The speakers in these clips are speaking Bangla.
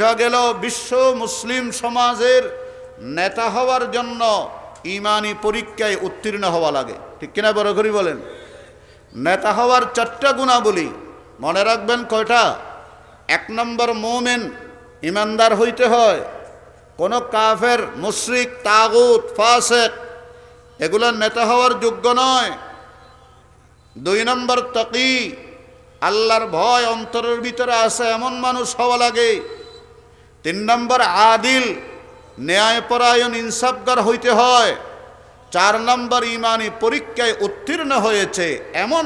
বোঝা গেল বিশ্ব মুসলিম সমাজের নেতা হওয়ার জন্য ইমানি পরীক্ষায় উত্তীর্ণ হওয়া লাগে। ঠিক কিনা বড় করি বলেন? নেতা হওয়ার চারটা গুণাবলী। মনে রাখবেন কয়টা? এক নম্বর, মোমেন, ইমানদার হইতে হয়। কোনো কাফের, মুশরিক, তাগুত, ফাসেক এগুলোর নেতা হওয়ার যোগ্য নয়। দুই নম্বর, তকি, আল্লাহর ভয় অন্তরের ভিতরে আছে, এমন মানুষ হওয়া লাগে তিন নম্বর আদিল, ন্যায়পরায়ণ ইনসাফগার হইতে হয়। চার নম্বর ইমানি পরীক্ষায় উত্তীর্ণ হয়েছে, এমন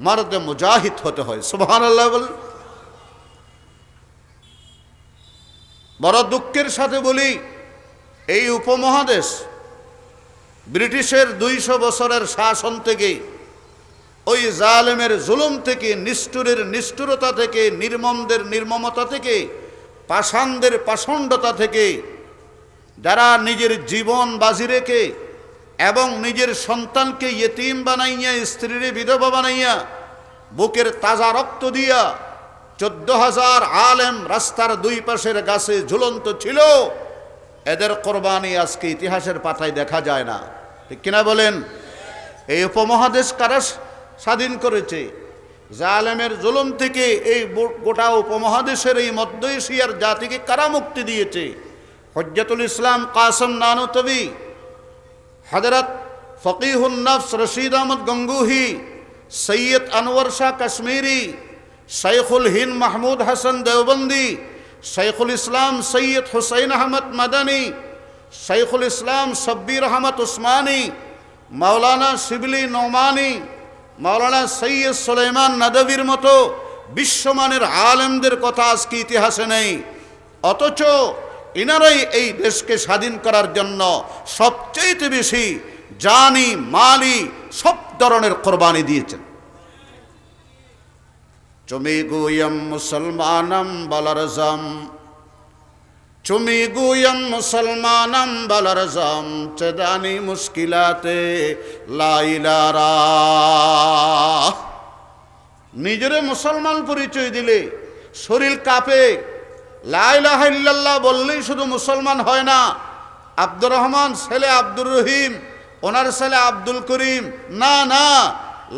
মারদে মুজাহিদ হতে হয়। সুবহান আল্লাহ বল। বড় দুঃখের সাথে বলি, এই উপমহাদেশ ব্রিটিশের দুইশো বছরের শাসন থেকে, ওই জালেমের জুলুম থেকে, নিষ্ঠুরের নিষ্ঠুরতা থেকে, নির্মমদের নির্মমতা থেকে পাষাণদের পাষণ্ডতা থেকে যারা নিজের জীবন বাজি রেখে এবং নিজের সন্তানকে ইয়েতিম বানাইয়া, স্ত্রীর বিধবা বানাইয়া, বুকের তাজা রক্ত দিয়া চোদ্দ হাজার আলেম রাস্তার দুই পাশের গাছে ঝুলন্ত ছিল, এদের কোরবানি আজকে ইতিহাসের পাতায় দেখা যায় না। ঠিক কিনা বলেন? এই উপমহাদেশ কারা স্বাধীন করেছে? জালেমের জুলুম থেকে এই গোটা উপমহাদেশের এই মধ্য এশিয়ার জাতিকে কারা মুক্তি দিয়েছে? হজ্জাতুল ইসলাম, কাসম নানুতবি হজরত ফকিহুন নফস, রশিদ আহমদ গঙ্গুহি, সৈয়দ আনোয়ার শাহ কাশ্মীরি শৈখুল হিন মাহমুদ হাসান দেওবন্দি শৈখুল ইসলাম সৈয়দ হুসैन আহমদ মাদানী শৈখুল ইসলাম সব্বির আহমদ উসমানী মৌলানা শিবলি নোমানি মাওলানা সৈয়দ সুলাইমান নদবির মতো বিশ্বমানের আলেমদের কথা আজকে ইতিহাসে নেই। অথচ ইনারাই এই দেশকে স্বাধীন করার জন্য সবচেয়ে বেশি জানি, মালি সব ধরনের কোরবানি দিয়েছেন। চুমি গুয়ম মুসলমানম বলরজম চুমি গুয়ম মুসলমানম বলরজম চদানি মুশকিলাতে, লাইলারা। নিজেরে মুসলমান পরিচয় দিলে, শরীর কাঁপে। লাইলাহ ইল্লাল্লাহ বললেই শুধু মুসলমান হয় না, আব্দুর রহমান ছেলে আব্দুর রহিম, ওনার ছেলে আব্দুল করিম, না না,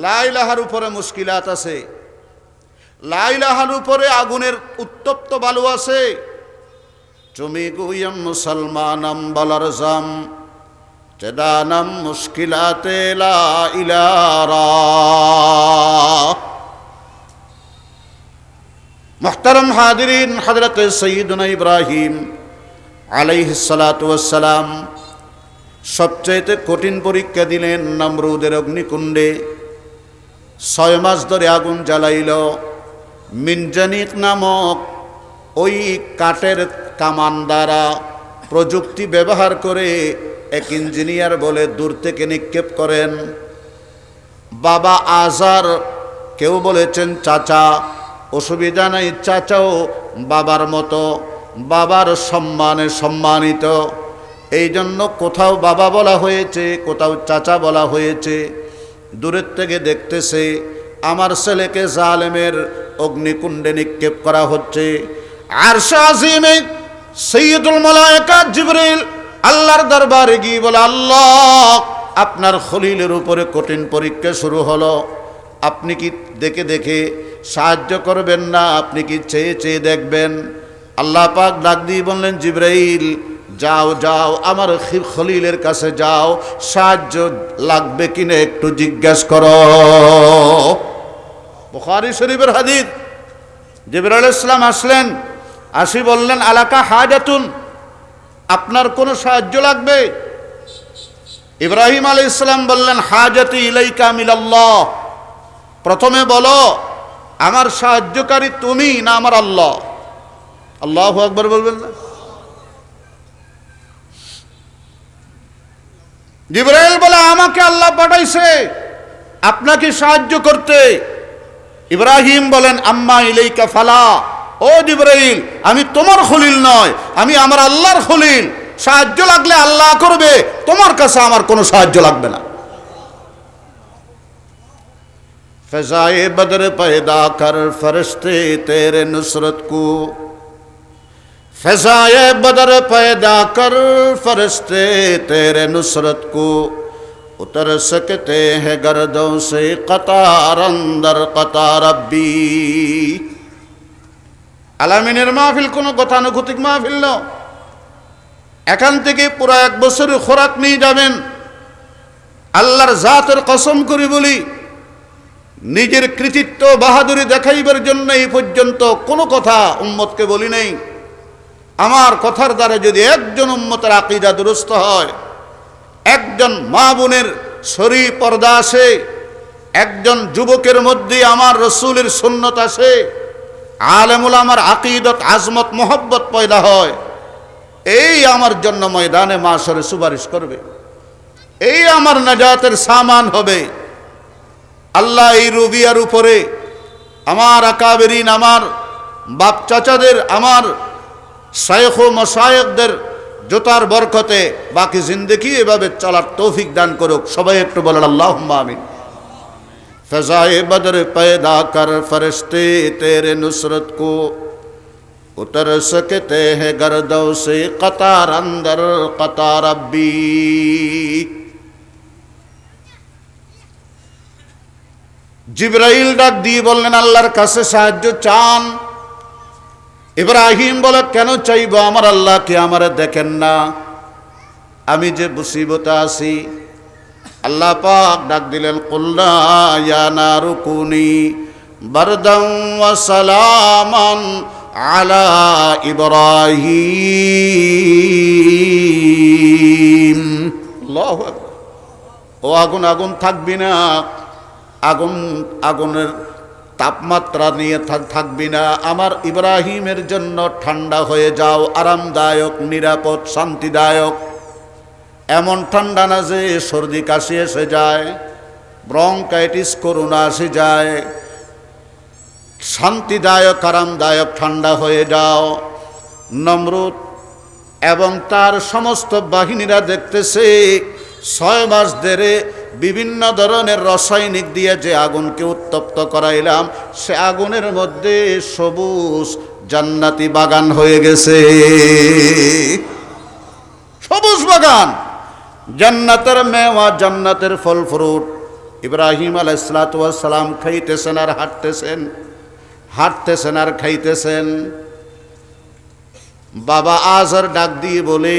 লাইলাহার উপরে মুশকিলাত আছে। লাইলাহার উপরে আগুনের উত্তপ্ত বালু আছে। চুমি গুইম মুসলমানম বলরজম চেদানম মুশকিলাতে মোহতারম হাদিরিন হজরত সঈদুল ইব্রাহিম আলাইহিসালাম সবচাইতে কঠিন পরীক্ষা দিলেন নমরুদের অগ্নিকুণ্ডে। ছয় মাস ধরে আগুন জ্বালাইল। মিনজানিক নামক ওই কাঠের কামান দ্বারা প্রযুক্তি ব্যবহার করে এক ইঞ্জিনিয়ার বলে দূর থেকে নিক্ষেপ করেন। বাবা আজার কেউ বলেছেন, চাচা, অসুবিধা নাই, চাচাও বাবার মতো, বাবার সম্মানে সম্মানিত। এই জন্য কোথাও বাবা বলা হয়েছে, কোথাও চাচা বলা হয়েছে। দূরের থেকে দেখতেছে, আমার ছেলেকে জালেমের অগ্নিকুণ্ডে নিক্ষেপ করা হচ্ছে। আর আজিমে সৈয়দুল মালায়েকা জিবরিল আল্লাহর দরবারে গিয়ে বলে, আল্লাহ, আপনার খলিলের উপরে কঠিন পরীক্ষা শুরু হলো। আপনি কি দেখে দেখে সাহায্য করবেন না? আপনি কি চেয়ে চেয়ে দেখবেন? আল্লাহ পাক ডাক দিয়ে বললেন জিব্রাইল যাও যাও, আমার খলিলের কাছে যাও। সাহায্য লাগবে কিনা একটু জিজ্ঞাসা করো। বুখারী শরীফের হাদিস জিবরাইল ইসলাম আসলেন। আসি বললেন, আলাকা হাজাতুন আপনার কোনো সাহায্য লাগবে? ইব্রাহিম আলী ইসলাম বললেন হাজাতি ইলাইকা মিলাল্লাহ প্রথমে বলো, আমার সাহায্যকারী তুমি না আমার আল্লাহ? আল্লাহ আকবর বলবেন না। জিব্রাইল বলে, আমাকে আল্লাহ পাঠাইছে, আপনাকে সাহায্য করতে। ইব্রাহিম বলেন, আম্মা ইলাইকা ফালা ও জিব্রাইল আমি তোমার খলিল নয় আমি আমার আল্লাহর খলিল সাহায্য লাগলে আল্লাহ করবে তোমার কাছে আমার কোনো সাহায্য লাগবে না फजाए बदर पैदा कर फरिश्ते तेरे नुसरत को फजाए बदर पैदा कर फरिश्ते तेरे नुसरत को उतर सकते हैं गर्दों से कतार अंदर कतार रब्बी আলামিনের মাহফিল কোনো গতানুগতিক মাহফিল ন। এখান থেকে পুরো এক বছরের খোরাক নিয়ে যাবেন। আল্লাহর জাতের কসম করি বলি, নিজের কৃতিত্ব বাহাদুরি দেখাইবার জন্য এই পর্যন্ত কোনো কথা উম্মতকে বলি নেই। আমার কথার দ্বারা যদি একজন উম্মতের আকিদা দুরস্ত হয়, একজন মা বোনের শরী পর্দা আসে, একজন যুবকের মধ্যে আমার রসুলের সুন্নত আসে আলেমুল আমার আকিদত, আজমত, মোহব্বত পয়দা হয়। এই আমার জন্য ময়দানে মাসরে সুপারিশ করবে। এই আমার নাজাতের সামান হবে। আল্লাহ এই রুবিয়ার উপরে আমার আকাবেরিন, আমার বাপ চাচাদের আমার শায়খ মশায়কদের জোতার বরকতে বাকি জিন্দগি এভাবে চলার তৌফিক দান করুক। সবাই একটু বলেন আল্লাহ আমিন। फजाए बदर पैदा कर फरिश्ते तेरे नुसरत को उतर सकते हैं गर्दों से कतार अंदर कतार रब्बी জিব্রাইল ডাক দিয়ে বললেন আল্লাহর কাছে সাহায্য চান ইব্রাহিম বলে কেন চাইব আমার আল্লাহকে আমার দেখেন না আমি যে মুসিবতে আছি আল্লাহ পাক ডাক দিলেন কুল্লা নারুকুনি বারদাম সালামান আলা ইব্রাহিম। ও আগুন আগুন থাকবি না। আগুন, আগুনের তাপমাত্রা নিয়ে থাক- থাকবি না। আমার ইব্রাহিমের জন্য ঠান্ডা হয়ে যাও, আরামদায়ক, নিরাপদ, শান্তিদায়ক। এমন ঠান্ডা না যে সর্দি কাশি এসে যায় ব্রঙ্কাইটিস করোনা এসে যায়, শান্তিদায়ক, আরামদায়ক ঠান্ডা হয়ে যাও। নমরুদ এবং তার সমস্ত বাহিনীরা দেখতেছে, ছয় মাস ধরে বিভিন্ন ধরনের রাসায়নিক দিয়ে যে আগুনকে উত্তপ্ত করাইলাম, সে আগুনের মধ্যে সবুজ জান্নাতি বাগান হয়ে গেছে। সবুজ বাগান! জান্নাতের মেওয়া, জান্নাতের ফল ফ্রুট। ইব্রাহিম আলাইসালাম খাইতেছেন আর হাঁটতেছেন হাঁটতেছেন আর খাইতেছেন। বাবা আজর ডাক দিয়ে বলে,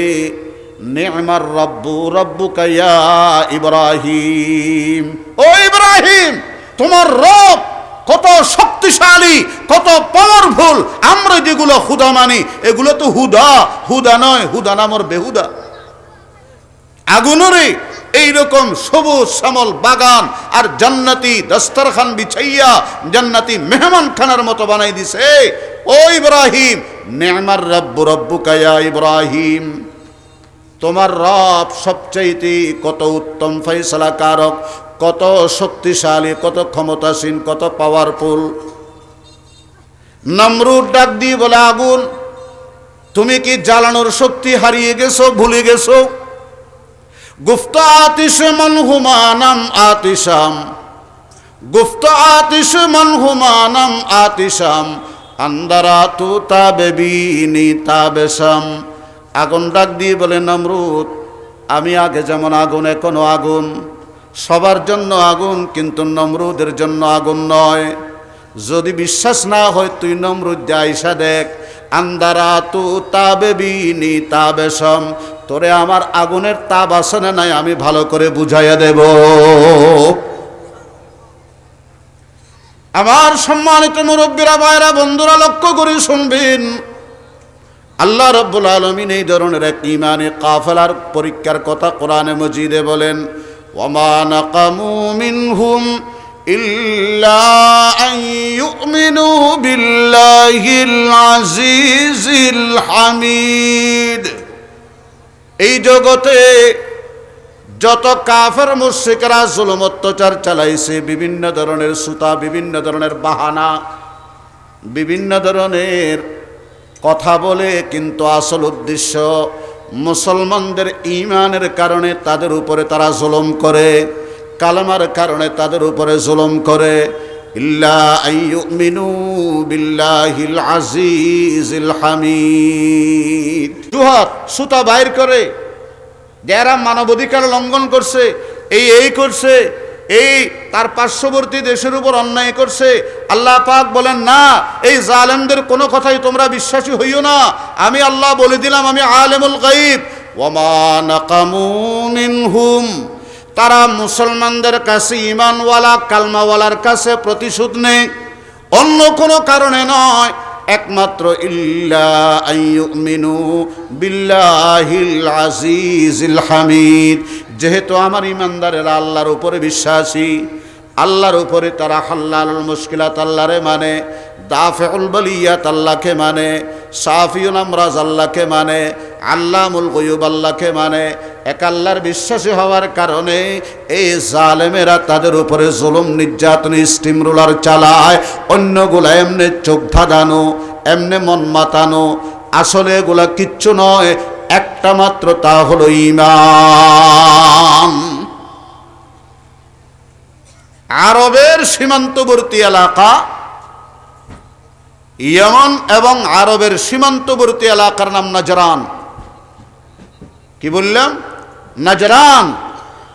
নেমার রব্বু রব্বু কাইয়া ইব্রাহিম। ও ইব্রাহিম, তোমার রব কত শক্তিশালী, কত পাওয়ারফুল আমরা যেগুলো হুদা মানি, এগুলো তো হুদা। হুদা নয়, হুদা নামর বেহুদা। আগুনরে এইরকম সবুজ শ্যামল বাগান আর জান্নাতি দস্তরখান বিছাইয়া জান্নাতি মেহমান খানার মতো বানাই দিছে। ও ইব্রাহিম নেমার রব্বু রব্বু কায়া ইব্রাহিম। তোমার রব সবচাইতে কত উত্তম ফৈসলা কারক কত শক্তিশালী, কত ক্ষমতাসীন, কত পাওয়ারফুল নমরুদ ডাক দিয়ে বলে, আগুন, তুমি কি জ্বালানোর শক্তি হারিয়ে গেছো, ভুলে গেছো? গুফত আতিশ মন হুমানাম আতিশাম। গুফত আতিশ মন হুমানাম আতিশাম। আন্দারা তু তাবে বিনি তাবেশাম। আগুন ডাক দিয়ে বলে, নমরুদ, আমি আগে যেমন আগুন, এখনও আগুন। সবার জন্য আগুন, কিন্তু নমরুদের জন্য আগুন নয়। যদি বিশ্বাস না হয়, তুই নমরুদ আইসা দেখ। আন্দারা তু তাবে বিনি তাবেশম। তোরে আমার আগুনের তাপ আসে না নাই আমি ভালো করে বুঝাইয়া দেব। আমার সম্মানিত মুরব্বীরা ভাইরা বন্ধুরা, লক্ষ্য করে শুনবেন। আল্লাহ রব্বুল আলমিন এই ধরনের এক ইমানে কাফেলার পরীক্ষার কথা কোরআনে মজিদে বলেন, ওমা নাকামু মিনহুম ইউমিনু বিল্লাহিল আজিজিল হামিদ। এই জগতে যত কাফের, মুশরিকরা জুলুম, অত্যাচার চালাইছে, বিভিন্ন ধরনের সুতা, বিভিন্ন ধরনের বাহানা, বিভিন্ন ধরনের কথা বলে, কিন্তু আসল উদ্দেশ্য মুসলমানদের ইমানের কারণে তাদের উপরে তারা জুলুম করে, কালামার কারণে তাদের উপরে জুলুম করে। ইল্লা আইয়ুমিনু বিল্লাহিল আজিজিল হামিদ। দুহাত, সুতা বাইর করে যারা মানবাধিকার লঙ্ঘন করছে, এই এই করছে, এই তার পার্শ্ববর্তী দেশের উপর অন্যায় করছে। আল্লাহ পাক বলেন, না, এই জালেমদের কোনো কথাই তোমরা বিশ্বাসী হইও না। আমি আল্লাহ বলে দিলাম, আমি আলেমুল গাইব ওমা নাকামু মিনহুম। তারা মুসলমানদের কাছে ইমানওয়ালা কালমাওয়ালার কাছে প্রতিশোধ নেই। অন্য কোনো কারণে নয়, একমাত্র হামিদ। যেহেতু আমার ইমানদারেরা আল্লাহর উপরে বিশ্বাসী, আল্লাহর উপরে তারা হাল্লাল মুশকিলাত আল্লাহরে মানে। দাফেউল বলিয়াত আল্লাহকে মানে সাফিউল আমরাজ আল্লাহকে মানে আল্লামুল গয়ুব আল্লাহকে মানে। এক আল্লাহর বিশ্বাসী হওয়ার কারণে এই জালেমেরা তাদের উপরে জুলুম, নির্যাতন, স্টিম রোলার চালায়, অন্যগুলো এমনি চোখ ধাঁধানো, এমনি মন মাতানো। আসলে এগুলা কিচ্ছু নয়, একটা মাত্র তা হলো ইমান। আরবের সীমান্তবর্তী এলাকা ইয়মন এবং আরবের সীমান্তবর্তী এলাকার নাম নজরান। কি বললাম? নাজরান।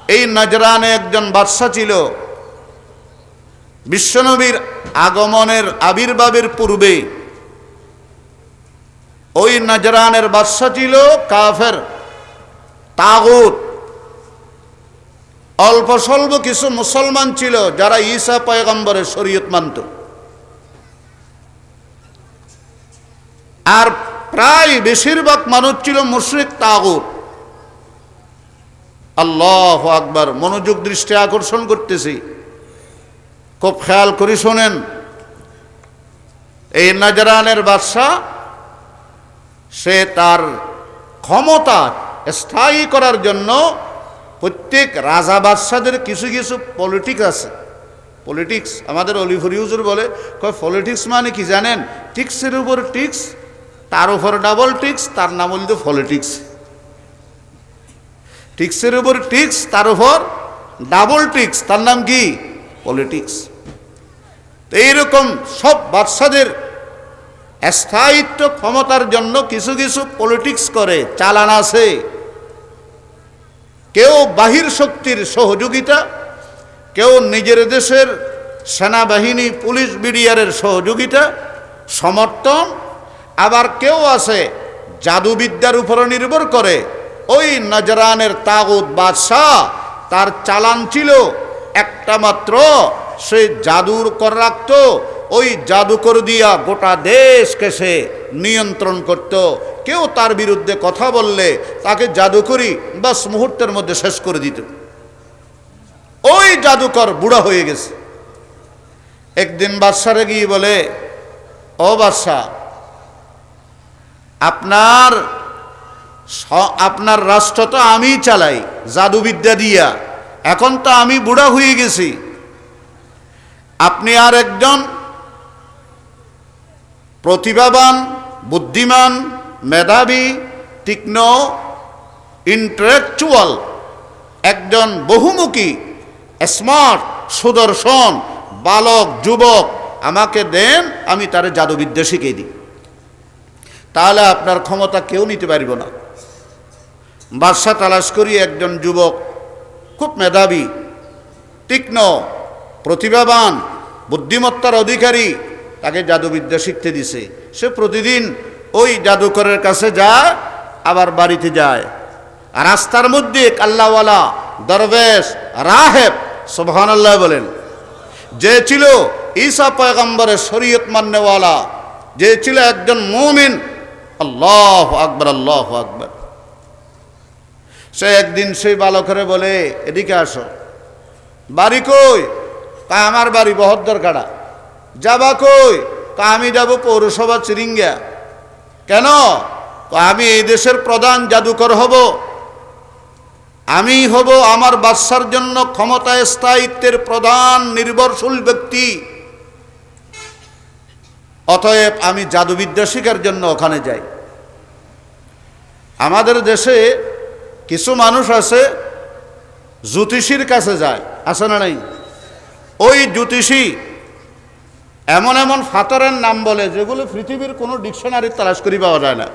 এই নজরানে একজন বাদশা ছিল। বিশ্বনবীর আগমনের আবির্ভাবের পূর্বে ওই নজরানের বাদশা ছিল কাফের তাগুত। অল্প স্বল্প কিছু মুসলমান ছিল যারা ঈসা পয়গম্বরের শরীয়ত মানত। আর প্রায় বেশিরভাগ মানুষ ছিল মুশরিক তাগুত। আল্লাহ আকবার, মনোযোগ দৃষ্টি আকর্ষণ করতেছি। খুব খেয়াল করি শোনেন, এই নাজরানের বাদশাহ, সে তার ক্ষমতা স্থায়ী করার জন্য প্রত্যেক রাজা বাদশাদের কিছু কিছু পলিটিক্স আছে। পলিটিক্স আমাদের অলিফরিউজুর বলে, কয় পলিটিক্স মানে কি জানেন? টিক্সের উপর টিক্স তার উপর ডাবল টিক্স তার নাম হল পলিটিক্স টিক্সের উপর টিক্স, তার উপর ডাবল টিক্স তার নাম কি? পলিটিক্স তো এইরকম সব বাদশাদের স্থায়িত্ব ক্ষমতার জন্য কিছু কিছু পলিটিক্স করে, চালান আছে। কেউ বাহির শক্তির সহযোগিতা, কেউ নিজের দেশের সেনাবাহিনী, পুলিশ বিডিআরের সহযোগিতা, সমর্থন আবার কেউ আছে জাদুবিদ্যার উপর নির্ভর করে। ওই নজরানের তাগুদ বাদশাহ তার চালান ছিল। একটা মাত্র, সে জাদুর কর রাখত, ওই জাদুকর দিয়া গোটা দেশকে সে নিয়ন্ত্রণ করত। কেউ তার বিরুদ্ধে কথা বললে তাকে জাদুকরি বাস মুহূর্তের মধ্যে শেষ করে দিত। ওই জাদুকর বুড়া হয়ে গেছে। একদিন বাদশারে গিয়ে বলে, ও বাদশাহ আপনার আপনার রাষ্ট্র তো আমি চালাই, জাদুবিদ্যা দিয়া। এখন তো আমি বুড়া হয়ে গেছি। আপনি আর একজন প্রতিভাবান, বুদ্ধিমান, মেধাবী, তীক্ষ্ণ ইন্টালেকচুয়াল একজন বহুমুখী স্মার্ট সুদর্শন, বালক, যুবক, আমাকে দেন, আমি তারে জাদুবিদ্যা শিখিয়ে দিই। তাহলে আপনার ক্ষমতা কেউ নিতে পারব না। বাদশা তালাশ করি একজন যুবক, খুব মেধাবী, তীক্ষ্ণ, প্রতিভাবান, বুদ্ধিমত্তার অধিকারী, তাকে জাদুবিদ্যা শিখতে দিছে। সে প্রতিদিন ওই জাদুকরের কাছে যায়, আবার বাড়িতে যায়। রাস্তার মধ্যে এক আল্লাহওয়ালা, দরবেশ, রাহেব সোহান আল্লাহ বলেন, যে ছিল ঈসা পয়গম্বরের শরীয়ত মান্যওয়ালা, যে ছিল একজন মুমিন আল্লাহ আকবর আল্লাহ আকবর। সে একদিন সেই বালকরে বলে, এদিকে আসো। বাড়ি কই? তা আমার বাড়ি বহদ্দর কাড়া যাবা কই? তা আমি যাব পৌরসভা চিরিঙ্গা। কেন? তা আমি এই দেশের প্রধান জাদুকর হব। আমি হব আমার বাদশার জন্য ক্ষমতা স্থায়িত্বের প্রধান নির্ভরশীল ব্যক্তি। অতএব আমি জাদুবিদ্যা শিখার জন্য ওখানে যাই। আমাদের দেশে কিছু মানুষ আছে, জ্যোতিষীর কাছে যায়, আছে না নাই? ওই জ্যোতিষী এমন এমন ফাতরের নাম বলে, যেগুলো পৃথিবীর কোনো ডিকশনারি তালাশ করি পাওয়া যায় না।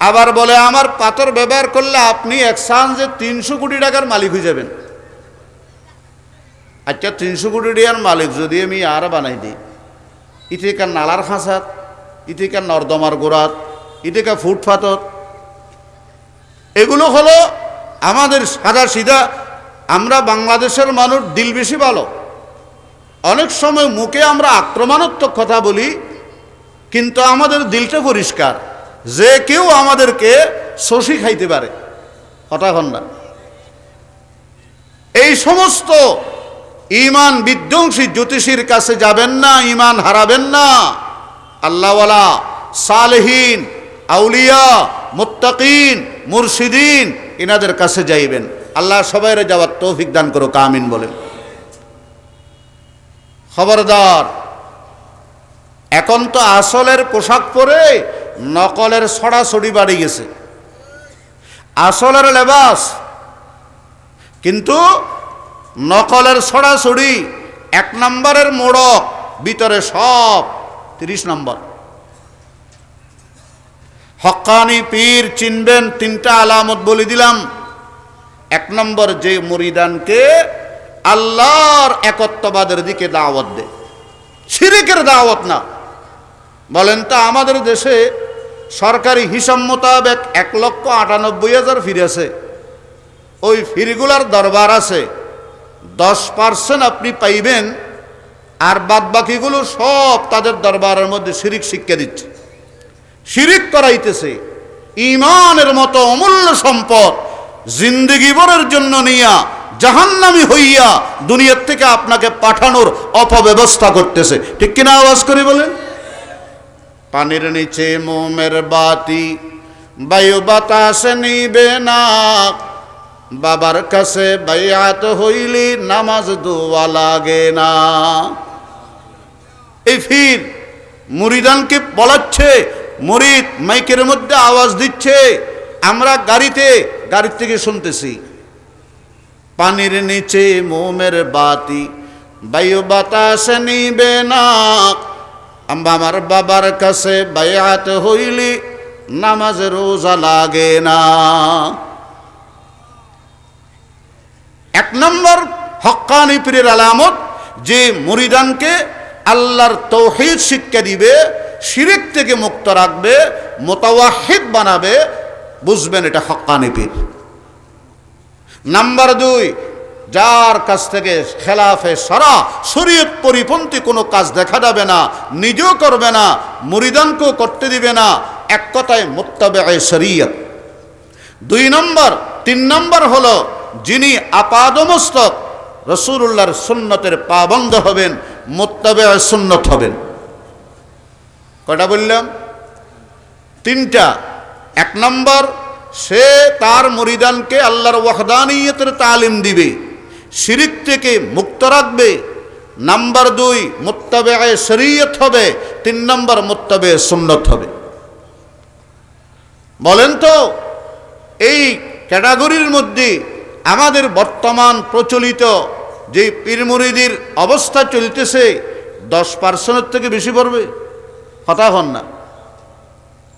আবার বলে, আমার পাথর ব্যবহার করলে আপনি এক যে তিনশো কোটি টাকার মালিক হয়ে যাবেন। আচ্ছা তিনশো কোটি টাকার মালিক যদি আমি আর বানাই দিই। ইতিকার নালার ফাঁসাত ইতিকার নর্দমার গোড়াত ইতিকার ফুটফাতত এগুলো হলো আমাদের সাদা সিধা। আমরা বাংলাদেশের মানুষ দিল বেশি ভালো। অনেক সময় মুখে আমরা আক্রমণাত্মক কথা বলি, কিন্তু আমাদের দিলটা পরিষ্কার। যে কেউ আমাদেরকে শশী খাইতে পারে হঠাৎ এই সমস্ত ইমান বিধ্বংসী জ্যোতিষীর কাছে যাবেন না, ইমান হারাবেন না। আল্লাহওয়ালা, সালেহীন, আউলিয়া, মুত্তাকিন, মুর্শিদিন, ইনাদের কাছে যাইবেন। আল্লাহ সবাইরে যাওয়ার তৌফিক দান করো কামিন বলেন। খবরদার, এখন তো আসলের পোশাক পরে নকলের ছড়াছড়ি বাড়ি গেছে। আসলের লেবাস, কিন্তু নকলের ছড়াছড়ি এক নম্বরের মোড়ক, ভিতরে সব তিরিশ নম্বর। হকানি পীর চিনবেন, তিনটা আলামত বলে দিলাম। এক নম্বর যে মরিদানকে আল্লাহর একত্ববাদের দিকে দাওয়াত দে। শিরিকের দাওয়াত না। বলেন তা, আমাদের দেশে সরকারি হিসাব মোতাবেক এক লক্ষ আটানব্বই হাজার ফিরে আছে। ওই ফিরগুলার দরবার আছে। দশ পার্সেন্ট আপনি পাইবেন, আর বাদ বাকিগুলো সব তাদের দরবারের মধ্যে শিরিক শিক্ষা দিচ্ছে। শিরিক করাইতেছে। ইমানের মতো অমূল্য সম্পদ জিন্দগি ভরের জন্য নিয়া, জাহান্নামি হইয়া দুনিয়ার থেকে আপনাকে পাঠানোর অপব্যবস্থা করতেছে। ঠিক কিনা আওয়াজ করে বলেন? পানির নিচে মোমের বাতি, বায়ু বাতাস নিবে না। বাবার কাছে বাইয়াত হইলি, নামাজ দোয়া লাগে না। এই ফির মুরিদানকে বলাচ্ছে, মুরিদ মাইকের মধ্যে আওয়াজ দিচ্ছে, আমরা গাড়িতে, গাড়ির থেকে শুনতেছি, পানির নিচে মোমের বাতি, বায়ু বাতাস নিবে না। আমার বাবার কাছে বায়াত হইলি, নামাজ রোজা লাগে না। এক নম্বর হক্কানি পীরের আলামত, যে মরিদানকে আল্লাহর তৌহিদ শিক্ষা দিবে, শিরিক থেকে মুক্ত রাখবে, মোতাওয়াহিদ বানাবে, বুঝবেন এটা হক্কানি পীর। নাম্বার দুই, যার কাছ থেকে খেলাফে সারা শরীয়ত পরিপন্থী কোনো কাজ দেখা যাবে না, নিজেও করবে না, মুরিদানকেও করতে দিবে না, এক কথায় মোত্তাবে শরীয়ত। দুই নম্বর, তিন নম্বর হলো যিনি আপাদমস্তক রসুল্লাহর সুন্নতের পাবন্ধ হবেন মোত্তাবে সুন্নত হবেন। কটা বললাম? তিনটা। এক নম্বর, সে তার মরিদানকে আল্লাহর ওয়াহদানিয়তের তালিম দিবে, শিরিক থেকে মুক্ত রাখবে। নাম্বার দুই মোত্তাবে শরীয়ত হবে। তিন নম্বর মোত্তাবে সুন্নত হবে। বলেন তো, এই ক্যাটাগরির মধ্যে আমাদের বর্তমান প্রচলিত যে পীরমুরিদির অবস্থা চলতেছে, দশ পার্সেন্টের থেকে বেশি পড়বে? হতা হন না।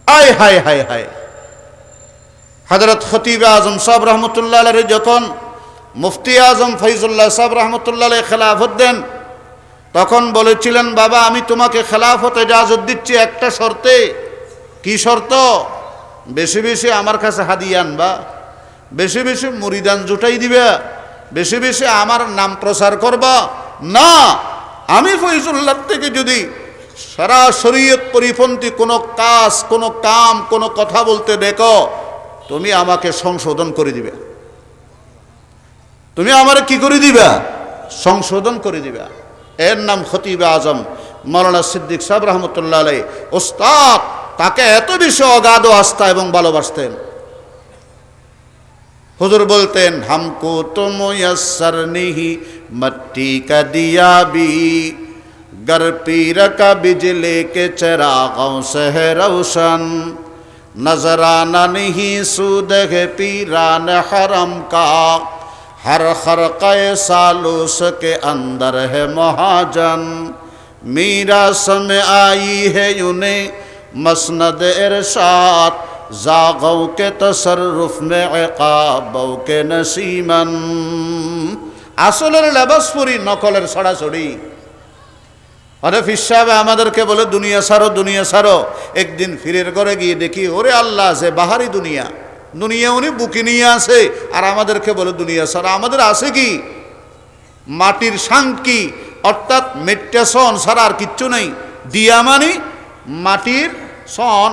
আয়, হায় হায় হায়। হজরত খতিব আজম সাহ রহমতুল্লাহ যখন মুফতি আজম ফৈজুল্লাহ সাহ রহমতুল্লাহ খেলাফত দেন, তখন বলেছিলেন, বাবা, আমি তোমাকে খেলাফত এজাজত দিচ্ছি একটা শর্তে। কি শর্ত? বেশি বেশি আমার কাছে হাদিয়া আনবা। বেশি বেশি মুরিদান জুটাই দিবে। বেশি বেশি আমার নাম প্রচার করবা। না, আমি ফৈজুল্লাহ থেকে যদি সারা শরীয়ত পরিপন্থী কোনো কাজ, কোনো কাম, কোনো কথা বলতে দেখো, তুমি আমাকে সংশোধন করে দিবে। তুমি আমার কি করে দিবা? সংশোধন করে দিবা। এর নাম খতিবে আজম। মৌলানা সিদ্দিক সাহেব রহমতুল্লাহ আলাই ওস্তাদ, তাকে এত বেশি অগাধ আস্থা এবং ভালোবাসতেন। حضور بولتین ہم کو تو میسر نہیں، مٹی کا دیا بھی گر پیر کا بجلے کے چراغوں سے ہے روشن۔ نظرانہ نہیں، سود ہے پیران حرم کا۔ ہر خرق سالوس کے اندر ہے مہاجن۔ میرا سم آئی ہے انہیں مسند ارشاد۔ जागों के तसरुफ में একাবও के नसीमन আসলের লেবাস পরি নকলের ছড়াছড়ি হরফ হিসাবে আমাদেরকে বলে দুনিয়া সারো দুনিয়া সারো একদিন ফিরের ঘরে গিয়ে দেখি ওরে আল্লাহ আছে বাহারি দুনিয়া দুনিয়া উনি বুকি নিয়ে আসে আর আমাদেরকে বলে দুনিয়া সারো আমাদের আছে কি মাটির সাংকি অর্থাৎ মেট্টা সন ছাড়া আর কিচ্ছু নেই দিয়া মানে মাটির সন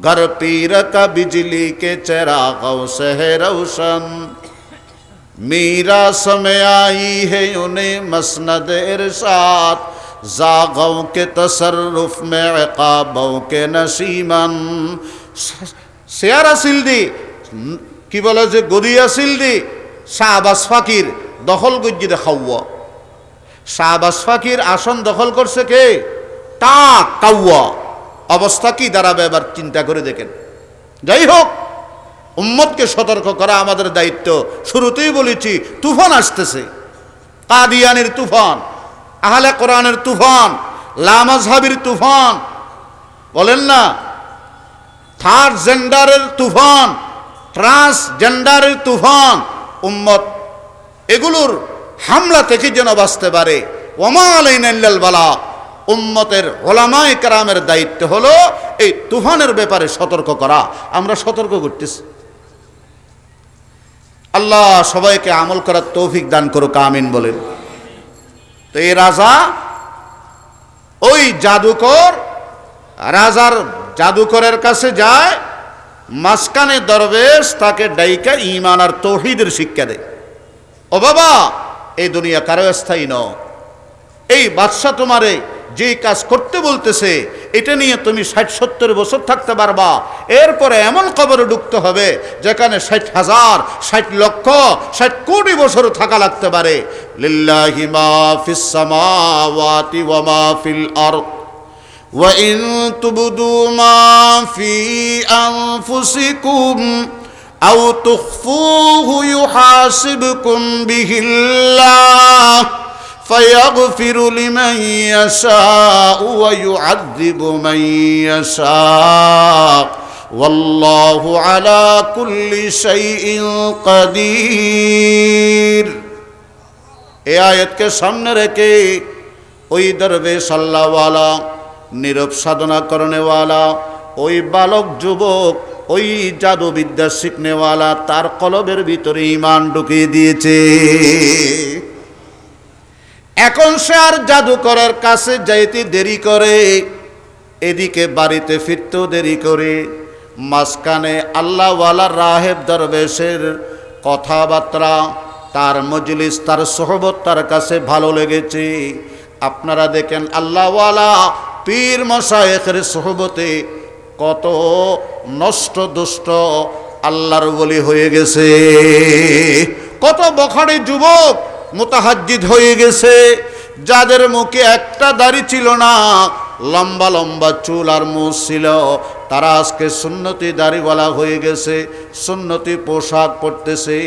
घर पीर का बिजली के चरागों से है रोशन मीरा समय आई है उन्हें मसनद इरशाद जागों के तसरुफ में अकाबों के नसीमन সেয়ারা সিলদি কি বলে যে গদিয়া সিলদি শাহবাস ফাকির দখল গজ্জিদে খাওয়া শাহবাস ফাকির আসন দখল করছে কে টা কাউয়া অবস্থা কি? দাঁড়াবে এবার চিন্তা করে দেখেন। যাই হোক, উম্মতকে সতর্ক করা আমাদের দায়িত্ব। শুরুতেই বলেছি, তুফান আসতেছে। কাদিয়ানের তুফান, আহলে কোরআনের তুফান লামাজহাবির তুফান, বলেন না? থার্ড জেন্ডারের তুফান, ট্রান্সজেন্ডারের তুফান, উম্মত, এগুলোর হামলা থেকে যেন বাঁচতে পারে। ওমা আলাইনাল্লাল বালা। উম্মতের ওলামায় কারামের দায়িত্ব হলো এই তুফানের ব্যাপারে সতর্ক করা। আমরা সতর্ক করতেছি। আল্লাহ সবাইকে আমল করার তৌফিক দান করুক, আমিন বলেন। তো এই রাজা, ওই জাদুকর, রাজার জাদুকরের কাছে যায়, মাঝখানে দরবেশ তাকে ডাইকা ইমান আর তৌহিদের শিক্ষা দেয়। ও বাবা, এই দুনিয়া কারও স্থায়ী ন এই বাদশাহ তোমারে যে কাজ করতে বলতেছে এটা নিয়ে তুমি ষাট সত্তর বছর থাকতে পারবা এরপরে এমন কবরে ঢুকতে হবে যেখানে ষাট হাজার ষাট লক্ষ ষাট কোটি বছর থাকা লাগতে পারে লিল্লাহি মা ফিস সামাওয়াতি ওয়া মা ফিল আরদ وإن تبدوا ما في أنفسكم أو تخفوه يحاسبكم به الله فيغفر لمن يشاء ويعذب من يشاء والله على كل شيء قدير এ আয়াতকে সামনে রেখে ওই দরবেশ আল্লাহওয়ালা নীরব সাধনা করনেওয়ালা ওই বালক যুবক ওই জাদুবিদ্যা শিখনেওয়ালা তার কলবের ভিতরে ইমান ঢুকিয়ে দিয়েছে এখন সে আর জাদুকরের কাছে যাইতে দেরি করে। এদিকে বাড়িতে ফিরতেও দেরি করে। মাঝখানে আল্লাহওয়ালা রাহেব দরবেশের কথাবার্তা, তার মজলিস, তার সহবত তার কাছে ভালো লেগেছে। আপনারা দেখেন আল্লাহওয়ালা পীর মশায়েখের সহবতে কত নষ্ট দুষ্ট আল্লাহর বলি হয়ে গেছে। কত বখারি যুবক মোতাহাজ্জিদ হয়ে গেছে। যাদের মুখে একটা দাড়ি ছিল না, লম্বা লম্বা চুল আর মুখ ছিল। তারা আজকে সুন্নতি দাড়িওয়ালা হয়ে গেছে, সুন্নতি পোশাক পরতেছে।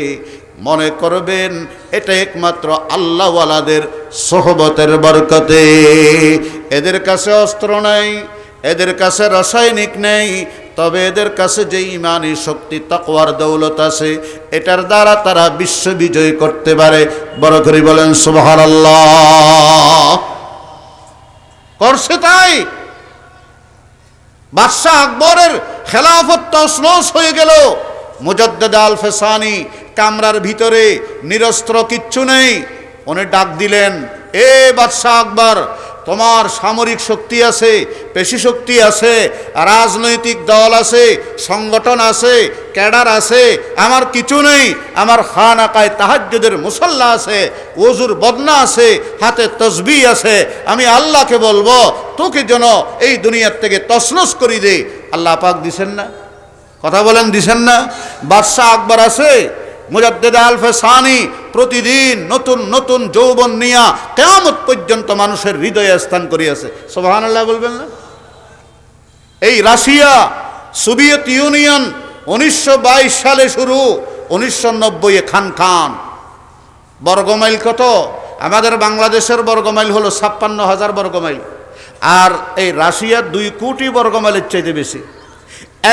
মনে করবেন, এটা একমাত্র আল্লাহওয়ালাদের সোহবতের বরকতে। এদের কাছে অস্ত্র নেই, এদের কাছে রাসায়নিক নেই তবে এদের কাছে যে ইমানি শক্তি, তাকওয়ার দৌলত আছে, এটার দ্বারা তারা বিশ্ব বিজয় করতে পারে। বড় করে বলেন সুবহান করছে তাই। বাদশাহ আকবরের খেলাফত তসনস হয়ে গেল। মুজদ্দেদ আল ফেসানি কামরার ভিতরে নিরস্ত্র কিচ্ছু নেই। উনি ডাক দিলেন, এ বাদশাহ আকবর তোমার সামরিক শক্তি আছে, পেশি শক্তি আছে, রাজনৈতিক দল আছে, সংগঠন আছে, ক্যাডার আছে, আমার কিছু নেই, আমার খান আকায় তাহাজ্যদের মুসল্লা আছে ওজুর বদনা আছে, হাতে তসবি আছে, আমি আল্লাহকে বলব, তোকে যেন এই দুনিয়ার থেকে তসনস করি দে। আল্লাহ পাক দিছেন না? কথা বলেন দিছেন না? বাদশাহ আকবর আছে মুজাদ্দেদ আলফে সানি প্রতিদিন নতুন নতুন যৌবন নিয়া কেমত পর্যন্ত মানুষের হৃদয়ে স্থান করিয়াছে। সোহান বলবেন না? এই রাশিয়া, সোভিয়েত ইউনিয়ন উনিশশো বাইশ সালে শুরু, উনিশশো নব্বই খান খান। বর্গমাইল কত? আমাদের বাংলাদেশের বর্গমাইল হলো ছাপ্পান্ন হাজার বর্গমাইল। আর এই রাশিয়ার দুই কোটি বর্গমাইলের চাইতে বেশি।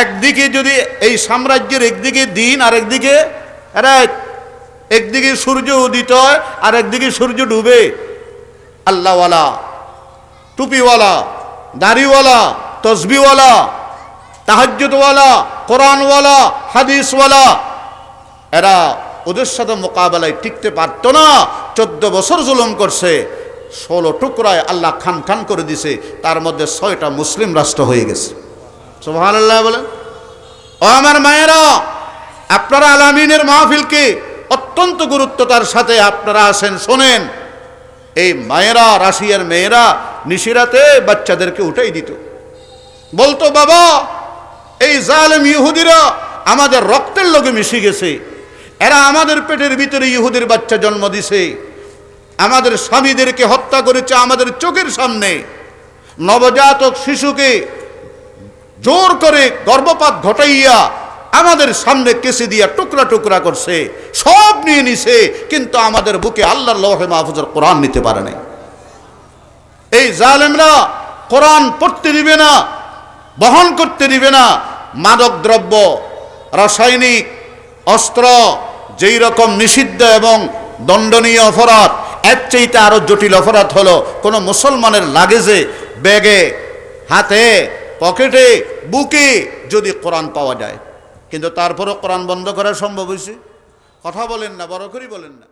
একদিকে যদি এই সাম্রাজ্যের একদিকে দিন আর একদিকে একদিকে সূর্য উদিত হয় আর একদিকে সূর্য ডুবে। আল্লাহওয়ালা, টুপিওয়ালা, দাড়িওয়ালা, তসবিওয়ালা, তাহাজ্জুদওয়ালা, কোরআনওয়ালা, হাদিসওয়ালা, এরা ওদের সাথে মোকাবেলায় টিকতে পারতো না। চোদ্দ বছর জুলুম করছে, ষোলো টুকরায় আল্লাহ খান খান করে দিছে, তার মধ্যে ছয়টা মুসলিম রাষ্ট্র হয়ে গেছে। সোহান বলেন। ও আমার মায়েরা আপনারা আলামিনের মাহফিলকে অত্যন্ত গুরুত্বতার সাথে আপনারা আসেন, শোনেন। এই মায়েরা, রাশিয়ার মেয়েরা নিশিরাতে বাচ্চাদেরকে উঠাই দিত। বলতো, বাবা, এই জালেম ইহুদিরা আমাদের রক্তের লোকে মিশে গেছে। এরা আমাদের পেটের ভিতরে ইহুদির বাচ্চা জন্ম দিছে। আমাদের স্বামীদেরকে হত্যা করেছে আমাদের চোখের সামনে। নবজাতক শিশুকে জোর করে গর্ভপাত ঘটাইয়া আমাদের সামনে কেসে দিয়া টুকরা টুকরা করছে, সব নিয়ে নিছে, কিন্তু আমাদের বুকে আল্লাহর লহে মাহফুজের কোরআন নিতে পারে নাই। এই জালেমরা কোরআন পড়তে দিবে না, বহন করতে দিবে না, মাদক দ্রব্য, রাসায়নিক, অস্ত্র, যেই রকম নিষিদ্ধ এবং দণ্ডনীয় অপরাধ, এর চাইতে আরও জটিল অপরাধ হলো কোনো মুসলমানের লাগেজে, ব্যাগে, হাতে, পকেটে, বুকে যদি কোরআন পাওয়া যায়। কিন্তু তারপরও কোরআন বন্ধ করা সম্ভব হয়েছে। কথা বলেন না বড় করি বলেন না।